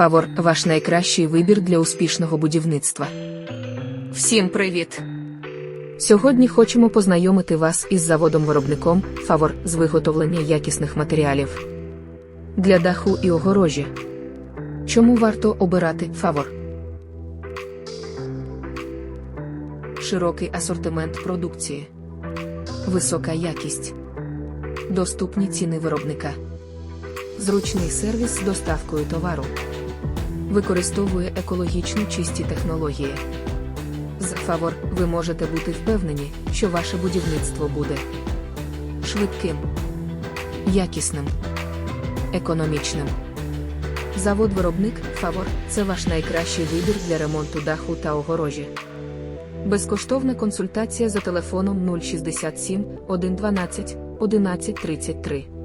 Фавор ваш найкращий вибір для успішного будівництва. Всім привіт! Сьогодні хочемо познайомити вас із заводом-виробником Фавор з виготовлення якісних матеріалів для даху і огорожі. Чому варто обирати Фавор? Широкий асортимент продукції, висока якість, доступні ціни виробника, зручний сервіс з доставкою товару, використовує екологічно чисті технології. З Фавор ви можете бути впевнені, що ваше будівництво буде швидким, якісним, економічним. Завод-виробник Фавор це ваш найкращий вибір для ремонту даху та огорожі. Безкоштовна консультація за телефоном 067 112 1133.